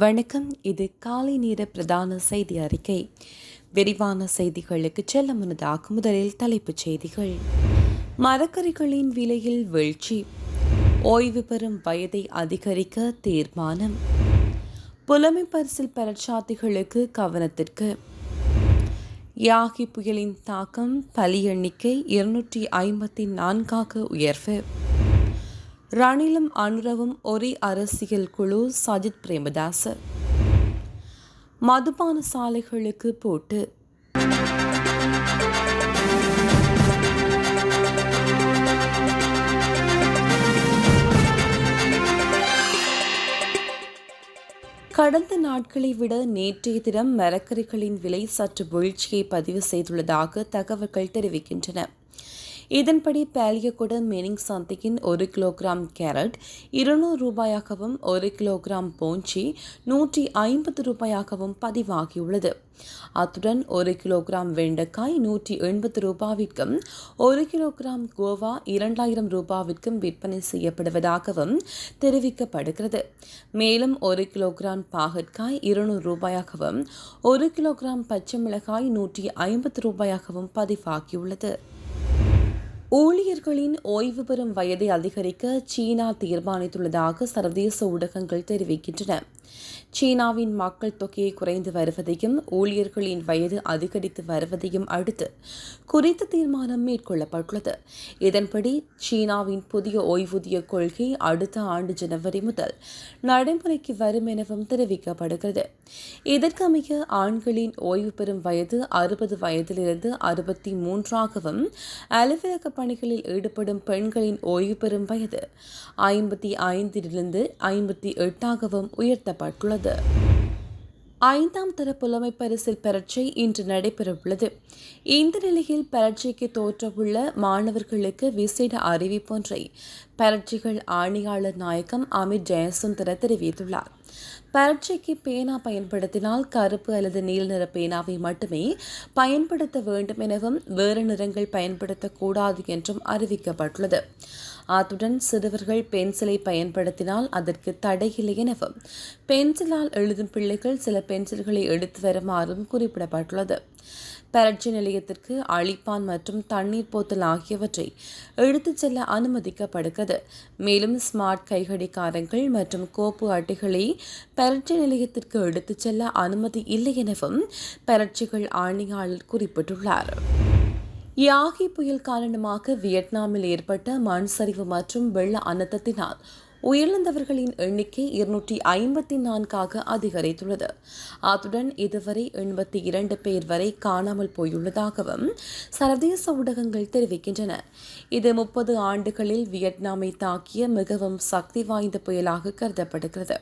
வணக்கம். இது காலை நேர பிரதான செய்தி அறிக்கை. விரிவான செய்திகளுக்கு செல்ல முன்னதாக முதலில் தலைப்புச் செய்திகள். மரக்கறிகளின் விலையில் வீழ்ச்சி. ஓய்வு பெறும் வயதை அதிகரிக்க தீர்மானம். புலமை பரிசில் பரட்சாத்திகளுக்கு கவனத்திற்கு. யாகி புயலின் தாக்கம் பலி எண்ணிக்கை இருநூற்றி ஐம்பத்தி நான்காக உயர்வு. ரணிலும் அனுரவும் ஒரே அரசியல் குழு சஜித் பிரேமதாஸ். மதுபான சாலைகளுக்கு போட்டு. கடந்த நாட்களை விட நேற்றைய தினம் மரக்கறிகளின் விலை சற்று வீழ்ச்சியை பதிவு செய்துள்ளதாக தகவல்கள் தெரிவிக்கின்றன. இதன்படி பேலியகுட மீனிங் சந்தையின் ஒரு கிலோகிராம் கேரட் இருநூறு ரூபாயாகவும் ஒரு கிலோகிராம் போஞ்சி நூற்றி ஐம்பது ரூபாயாகவும் பதிவாகியுள்ளது. அத்துடன் ஒரு கிலோகிராம் வெண்டைக்காய் நூற்றி எண்பது ரூபாவிற்கும் ஒரு கிலோகிராம் கோவா இரண்டாயிரம் ரூபாவிற்கும் விற்பனை செய்யப்படுவதாகவும் தெரிவிக்கப்படுகிறது. மேலும் ஒரு கிலோகிராம் பாகற்காய் இருநூறு ரூபாயாகவும் ஒரு கிலோகிராம் பச்சை மிளகாய் நூற்றி ஐம்பது ரூபாயாகவும் பதிவாகியுள்ளது. ஊழியர்களின் ஓய்வு பெறும் வயதை அதிகரிக்க சீனா தீர்மானித்துள்ளதாக சர்வதேச ஊடகங்கள் தெரிவிக்கின்றன. சீனாவின் மக்கள் தொகையை குறைந்து வருவதையும் ஊழியர்களின் வயது அதிகரித்து வருவதையும் அடுத்து குறித்த தீர்மானம் மேற்கொள்ளப்பட்டுள்ளது. இதன்படி சீனாவின் புதிய ஓய்வூதிய கொள்கை அடுத்த ஆண்டு ஜனவரி முதல் நடைமுறைக்கு வரும் எனவும் தெரிவிக்கப்படுகிறது. இதற்கமைய ஆண்களின் ஓய்வு பெறும் வயது அறுபது வயதிலிருந்து அறுபத்தி மூன்றாகவும் அலுவலக பணிகளில் ஈடுபடும் பெண்களின் ஓய்வு பெறும் வயது ஐம்பத்தி ஐந்திலிருந்து ஐம்பத்தி எட்டாகவும் உயர்த்தப்பட்டுள்ளது ஐந்தாம் தர புலமை பரிசில் பரீட்சை இன்று நடைபெறவுள்ளது. இந்த நிலையில் பரீட்சைக்கு தோற்றவுள்ள மாணவர்களுக்கு விசேட அறிவிப்பொன்றை பரீட்சைகள் ஆணையாளர் நாயகம் அமித் ஜெயசுந்தர தெரிவித்துள்ளார். பரீட்சைக்கு பேனா பயன்படுத்தினால் கருப்பு அல்லது நீல நிற பேனாவை மட்டுமே பயன்படுத்த வேண்டும் எனவும் வேறு நிறங்கள் பயன்படுத்தக்கூடாது என்றும் அறிவிக்கப்பட்டுள்ளது. அத்துடன் சிறுவர்கள் பென்சிலை பயன்படுத்தினால் அதற்கு தடையில்லை எனவும் பென்சிலால் எழுதும் பிள்ளைகள் சில பென்சில்களை எடுத்து வருமாறும் குறிப்பிடப்பட்டுள்ளது. பரட்சி நிலையத்திற்கு அழிப்பான் மற்றும் தண்ணீர் போத்தல் ஆகியவற்றை எடுத்துச் செல்ல அனுமதிக்கப்படுகிறது. மேலும் ஸ்மார்ட் கைகடிக்காரங்கள் மற்றும் கோப்பு அட்டைகளை பரட்சி நிலையத்திற்கு எடுத்துச் செல்ல அனுமதி இல்லை எனவும் பரட்சிகள் ஆணையாளர் குறிப்பிட்டுள்ளார். யாகி புயல் காரணமாக வியட்நாமில் ஏற்பட்ட மண் சரிவு மற்றும் வெள்ள அனர்த்தத்தினால் உயிரிழந்தவர்களின் எண்ணிக்கை இருநூற்றி ஐம்பத்தி நான்காக அதிகரித்துள்ளது. அத்துடன் இதுவரை எண்பத்தி இரண்டு பேர் வரை காணாமல் போயுள்ளதாகவும் சர்வதேச ஊடகங்கள் தெரிவிக்கின்றன. இது முப்பது ஆண்டுகளில் வியட்நாமை தாக்கிய மிகவும் சக்தி வாய்ந்த புயலாக கருதப்படுகிறது.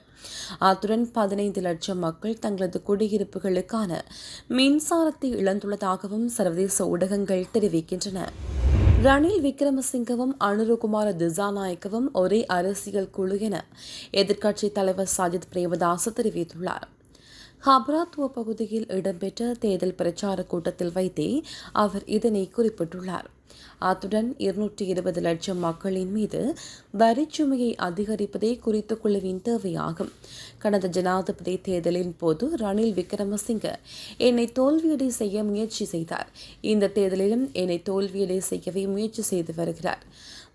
அத்துடன் பதினைந்து லட்சம் மக்கள் தங்களது குடியிருப்புகளுக்கான மின்சாரத்தை இழந்துள்ளதாகவும் சர்வதேச ஊடகங்கள் தெரிவிக்கின்றன. ரணில் விக்ரமசிங்கவும் அனுருகுமார திசாநாயக்கவும் ஒரே அரசியல் குழு என எதிர்க்கட்சித் தலைவர் சஜித் பிரேமதாஸ் தெரிவித்துள்ளார். ஹப்ராத்துவ பகுதியில் இடம்பெற்ற தேர்தல் பிரச்சார கூட்டத்தில் வைத்தே அவர் இதனை குறிப்பிட்டுள்ளார். அத்துடன் இருநூற்றி இருபது லட்சம் மக்களின் மீது வரிச்சுமையை அதிகரிப்பதே குறித்த குழுவின் தேவையாகும். கடந்த ஜனாதிபதி தேர்தலின் போது ரணில் விக்ரமசிங்க என்னை தோல்வியடை செய்ய முயற்சி செய்தார். இந்த தேர்தலிலும் என்னை தோல்வியடை செய்யவே முயற்சி செய்து வருகிறார்.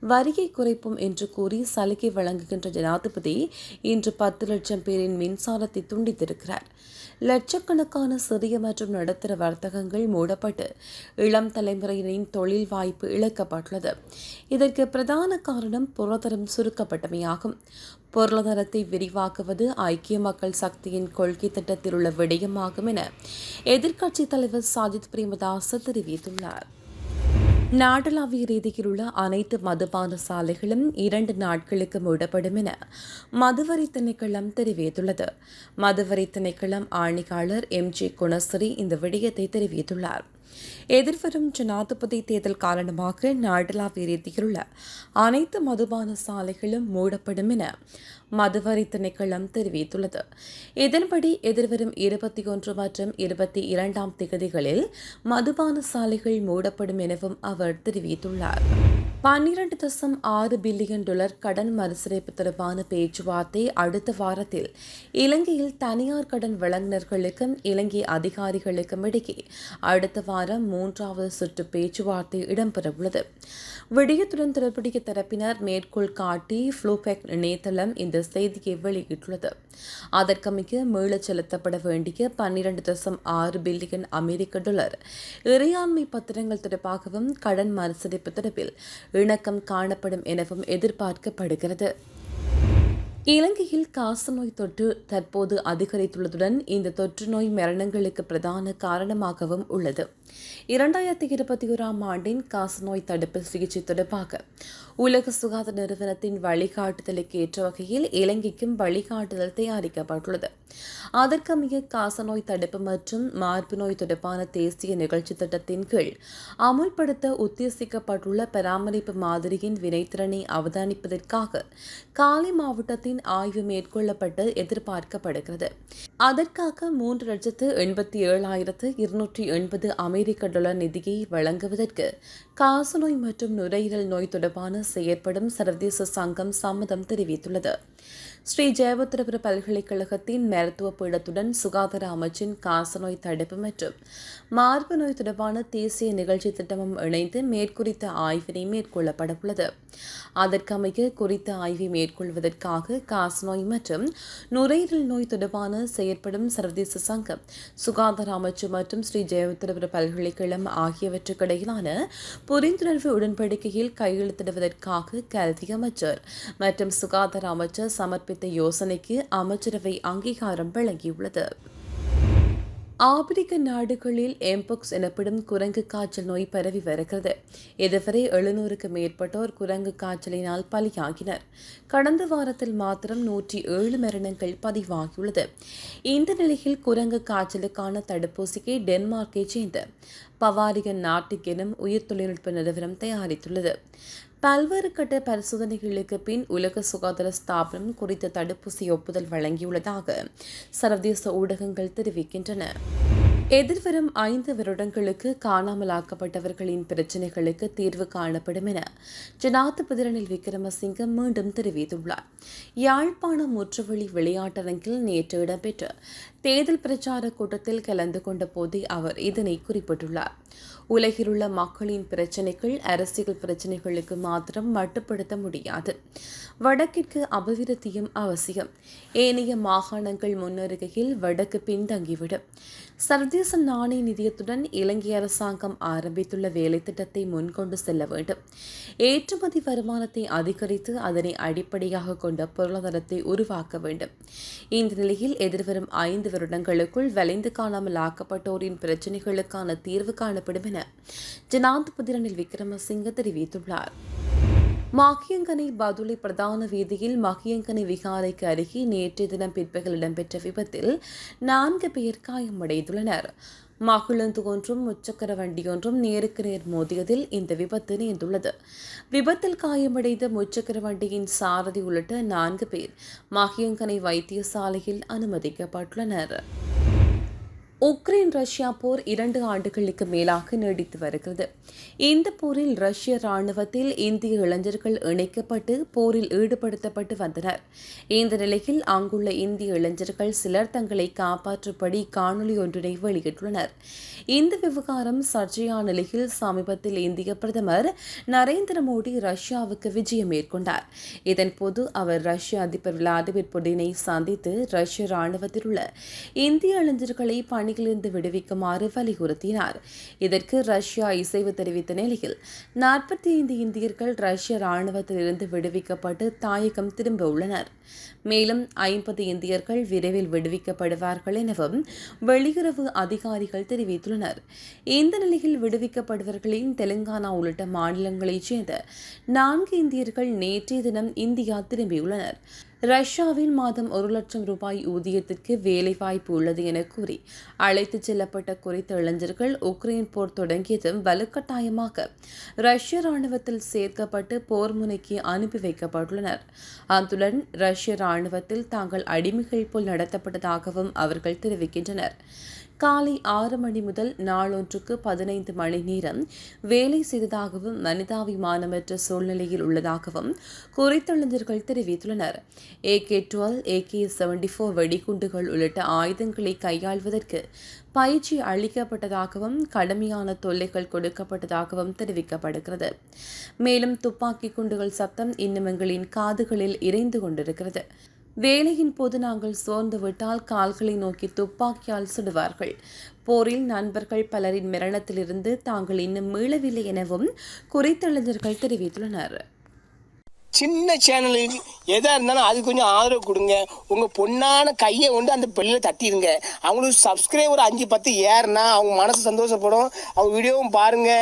வரியை குறைப்போம் என்று கூறி சலுகை வழங்குகின்ற ஜனாதிபதி இன்று பத்து லட்சம் பேரின் மின்சாரத்தை துண்டித்திருக்கிறார். லட்சக்கணக்கான சிறிய மற்றும் நடுத்தர வர்த்தகங்கள் மூடப்பட்டு இளம் தலைமுறையினரின் தொழில் வாய்ப்பு இழக்கப்பட்டுள்ளது. இதற்கு பிரதான காரணம் பொருளாதாரம் சுருக்கப்பட்டமையாகும். பொருளாதாரத்தை விரிவாக்குவது ஐக்கிய மக்கள் சக்தியின் கொள்கை திட்டத்தில் உள்ள விடயமாகும் என எதிர்க்கட்சித் தலைவர் சாஜித் பிரேமதாஸ் தெரிவித்துள்ளார். நாடளாவிய ரீதியில் உள்ள அனைத்து மதுபான சாலைகளும் இரண்டு நாட்களுக்கு மூடப்படும் என மதுவரி திணைக்களம் தெரிவித்துள்ளது. மதுவரி திணைக்களம் ஆணையாளர் எம். ஜே. குணஸ்ரீ இந்த விடயத்தை தெரிவித்துள்ளார். எதிர்வரும் ஜனாதிபதி தேர்தல் காரணமாக நாடளாவிய ரீதியில் உள்ள அனைத்து மதுபான சாலைகளும் மூடப்படும் என மதுவரி திணைக்களம் தெரிவித்துள்ளது. இதன்படி எதிர்வரும் இருபத்தி ஒன்று மற்றும் இருபத்தி இரண்டாம் திகதிகளில் மதுபான சாலைகள் மூடப்படும் எனவும் அவர் தெரிவித்துள்ளார். பன்னிரண்டு தசம் ஆறு பில்லியன் டாலர் கடன் மறுசீரமைப்பு தொடர்பான பேச்சுவார்த்தை அடுத்த வாரத்தில் இலங்கையில் தனியார் கடன் வழங்குநர்களுக்கும் இலங்கை அதிகாரிகளுக்கும் இடையே அடுத்த வாரம் மூன்றாவது சுற்று பேச்சுவார்த்தை இடம்பெறவுள்ளது. விடயத்துடன் தொடர்புடைய தரப்பினர் மேற்கோள் காட்டி ஃப்ளூபெக் இணையதளம் இந்த செய்தியை வெளியிட்டுள்ளது. அதற்கமைக்க மீளச் செலுத்தப்பட வேண்டிய பன்னிரண்டு தசம் ஆறு பில்லியன் அமெரிக்க டாலர். இறையாண்மை பத்திரங்கள் தொடர்பாகவும் கடன் மறுசீரமைப்பு தொடர்பில் இணக்கம் காணப்படும் எனவும் எதிர்பார்க்கப்படுகிறது. இலங்கையில் காசநோய் தொற்று தற்போது அதிகரித்துள்ளதுடன் இந்த தொற்று நோய் மரணங்களுக்கு பிரதான காரணமாகவும் உள்ளது. இரண்டாயிரத்தி இருபத்தி ஓராம் ஆண்டின் காசநோய் தடுப்பு சிகிச்சை தொடர்பாக உலக சுகாதார நிறுவனத்தின் வழிகாட்டுதலுக்கு ஏற்ற வகையில் இலங்கைக்கும் வழிகாட்டுதல் தயாரிக்கப்பட்டுள்ளது. அதற்கமைய காசநோய் தடுப்பு மற்றும் மார்பு நோய் தொடர்பான தேசிய நிகழ்ச்சி திட்டத்தின் கீழ் அமுல்படுத்த உத்தேசிக்கப்பட்டுள்ள பராமரிப்பு மாதிரியின் வினைத்திறனை அவதானிப்பதற்காக காலி மாவட்டத்தின் ஆய்வு மேற்கொள்ளப்பட்டு எதிர்பார்க்கப்படுகிறது. அதற்காக மூன்று லட்சத்து எண்பத்தி ஏழாயிரத்து இருநூற்றி எண்பது அமெரிக்க டாலர் நிதியை வழங்குவதற்கு காசநோய் மற்றும் நுரையீரல் நோய் தொடர்பான செயற்படும் சர்வதேச சங்கம் சம்மதம் தெரிவித்துள்ளது. ஸ்ரீ ஜெயபுத்திரபுர பல்கலைக்கழகத்தின் மருத்துவ பீடத்துடன் சுகாதார அமைச்சின் காசநோய் தடுப்பு மற்றும் மார்பு நோய் தொடர்பான தேசிய நிகழ்ச்சி திட்டமும் இணைந்து மேற்குறித்த ஆய்வினை மேற்கொள்ளப்பட உள்ளது அதற்கமைய குறித்த ஆய்வை மேற்கொள்வதற்காக காசநோய் மற்றும் நுரையீரல் நோய் தொடர்பான செயற்படும் சர்வதேச சங்கம் சுகாதார அமைச்சு மற்றும் ஸ்ரீ ஜெயவத்திரபுர பல்கலைக்கழகம் ஆகியவற்றுக்கிடையிலான புரிந்துணர்வு உடன்படிக்கையில் கையெழுத்திடுவதற்காக கல்வி அமைச்சர் மற்றும் சுகாதார அமைச்சர் சமர்ப்பித்த யோசனைக்கு அமைச்சரவை அங்கீகாரம் வழங்கியுள்ளது. ஆப்பிரிக்க நாடுகளில் எம்பொக்ஸ் எனப்படும் குரங்கு காய்ச்சல் நோய் பரவி வருகிறது. இதுவரை எழுநூறுக்கு மேற்பட்டோர் குரங்கு காய்ச்சலினால் பலியாகினர். கடந்த வாரத்தில் மாத்திரம் நூற்றி ஏழு மரணங்கள் பதிவாகியுள்ளது. இந்த நிலையில் குரங்கு காய்ச்சலுக்கான தடுப்பூசியை டென்மார்க்கை சேர்ந்த பவாரியன் நாட்டுக்கெனும் உயிர் தொழில்நுட்ப நிறுவனம் தயாரித்துள்ளது. பல்வேறு கட்ட பரிசோதனைகளுக்கு பின் உலக சுகாதார ஸ்தாபனம் குறித்த தடுப்பூசி ஒப்புதல் வழங்கியுள்ளதாக சர்வதேச ஊடகங்கள் தெரிவிக்கின்றன. எதிர்வரும் ஐந்து வருடங்களுக்கு காணாமலாக்கப்பட்டவர்களின் பிரச்சினைகளுக்கு தீர்வு காணப்படும் என ஜனாதிபதி ரணில் விக்ரமசிங்க மீண்டும் தெரிவித்துள்ளார். யாழ்ப்பாணம் முற்றுவழி விளையாட்டரங்கில் நேற்று இடம்பெற்ற தேர்தல் பிரச்சார கூட்டத்தில் கலந்து கொண்ட போதே அவர் இதனை குறிப்பிட்டுள்ளார். உலகிலுள்ள மக்களின் பிரச்சினைகள் அரசியல் பிரச்சினைகளுக்கு மாத்திரம் மட்டுப்படுத்த முடியாது. வடக்கிற்கு அபிவிருத்தியும் அவசியம். ஏனைய மாகாணங்கள் முன்னேறுகையில் வடக்கு பின்தங்கிவிடும். சர்வதேச நாணய நிதியத்துடன் இலங்கை அரசாங்கம் ஆரம்பித்துள்ள வேலைத்திட்டத்தை முன்கொண்டு செல்ல வேண்டும். ஏற்றுமதி வருமானத்தை அதிகரித்து அதனை அடிப்படையாக கொண்ட பொருளாதாரத்தை உருவாக்க வேண்டும். இந்த நிலையில் எதிர்வரும் ஐந்து வருடங்களுக்குள் வளைந்து காணாமல் ஆக்கப்பட்டோரின் பிரச்சினைகளுக்கான தீர்வு காணப்படும் என ஜனாதிபதி ரணில் விக்ரமசிங்க தெரிவித்துள்ளார். மாகியங்கனை பதுளை பிரதான வீதியில் மகியங்கனை விகாரைக்கு அருகே நேற்றைய தினம் பிற்பகல் இடம்பெற்ற விபத்தில் நான்கு பேர் காயமடைந்துள்ளனர். மகிழந்து ஒன்றும் முச்சக்கர வண்டியொன்றும் நேருக்கு நேர் மோதியதில் இந்த விபத்து நேர்ந்துள்ளது. விபத்தில் காயமடைந்த முச்சக்கர வண்டியின் சாரதி உள்ளிட்ட நான்கு பேர் மகியங்கனை வைத்தியசாலையில் அனுமதிக்கப்பட்டுள்ளனர். உக்ரைன் ரஷ்யா போர் இரண்டு ஆண்டுகளுக்கு மேலாக நீடித்து வருகிறது. இந்த போரில் ரஷ்ய ராணுவத்தில் இந்திய இளைஞர்கள் இணைக்கப்பட்டு போரில் ஈடுபடுத்தப்பட்டு வந்தனர். இந்த நிலையில் அங்குள்ள இந்திய இளைஞர்கள் சிலர் தங்களை காப்பாற்றும்படி காணொலி ஒன்றினை வெளியிட்டுள்ளனர். இந்த விவகாரம் சர்ச்சையான நிலையில் சமீபத்தில் இந்திய பிரதமர் நரேந்திர மோடி ரஷ்யாவுக்கு விஜயம் மேற்கொண்டார். இதன்போது அவர் ரஷ்ய அதிபர் விளாடிமிர் புடினை சந்தித்து ரஷ்ய ராணுவத்தில் உள்ள இந்திய இளைஞர்களை பணி பணியிலிருந்து விடுவிக்குமாறு வலியுறுத்தினார். இதற்கு ரஷ்யா இசைவு தெரிவித்த நிலையில் நாற்பத்தி ஐந்து இந்தியர்கள் ரஷ்ய ராணுவத்திலிருந்து விடுவிக்கப்பட்டு தாயகம் திரும்ப உள்ளனர். மேலும் ஐம்பது இந்தியர்கள் விரைவில் விடுவிக்கப்படுவார்கள் எனவும் வெளியுறவு அதிகாரிகள் தெரிவித்துள்ளனர். இந்த நிலையில் விடுவிக்கப்படுவர்களின் தெலுங்கானா உள்ளிட்ட மாநிலங்களைச் சேர்ந்த நான்கு இந்தியர்கள் நேற்றைய தினம் இந்தியா திரும்பியுள்ளனர். ரஷ்யாவில் மாதம் ஒரு லட்சம் ரூபாய் ஊதியத்திற்கு வேலைவாய்ப்பு உள்ளது என கூறி அழைத்துச் செல்லப்பட்ட குறித்த இளைஞர்கள் உக்ரைன் போர் தொடங்கியதும் வலுக்கட்டாயமாக ரஷ்ய ராணுவத்தில் சேர்க்கப்பட்டு போர் முனைக்கு அனுப்பி வைக்கப்பட்டுள்ளனர். அத்துடன் ரஷ்ய ராணுவத்தில் தாங்கள் அடிமைகள் போல் நடத்தப்பட்டதாகவும் அவர்கள் தெரிவிக்கின்றனர். காலை ஆறு மணி முதல் நாளொன்றுக்கு பதினைந்து மணி நேரம் வேலை செய்ததாகவும் மனிதாபிமானமற்ற சூழ்நிலையில் உள்ளதாகவும் குறித்த தெரிவித்துள்ளனர். A K twelve A K seventy four வெடிகுண்டுகள் உள்ளிட்ட ஆயுதங்களை கையாள்வதற்கு பயிற்சி அளிக்கப்பட்டதாகவும் கடுமையான தொல்லைகள் கொடுக்கப்பட்டதாகவும் தெரிவிக்கப்படுகிறது. மேலும் துப்பாக்கி குண்டுகள் சத்தம் இன்னும் எங்களின் காதுகளில் இறைந்து கொண்டிருக்கிறது. வேலையின் போது நாங்கள் சோர்ந்து விட்டால் கால்களை நோக்கி துப்பாக்கியால் சுடுவார்கள். போரில் நண்பர்கள் பலரின் மரணத்திலிருந்து தாங்கள் இன்னும் மீளவில்லை எனவும் குறித்த தெரிவித்துள்ளனர். சின்ன சேனலுக்கு எதாக இருந்தாலும் அது கொஞ்சம் ஆதரவு கொடுங்க. உங்கள் பொண்ணான கையை கொண்டு அந்த பெல்லில் தட்டிடுங்க அவங்களுக்கு சப்ஸ்கிரைபர் அஞ்சு பத்து ஏறுனா அவங்க மனசு சந்தோஷப்படும். அவங்க வீடியோவும் பாருங்கள்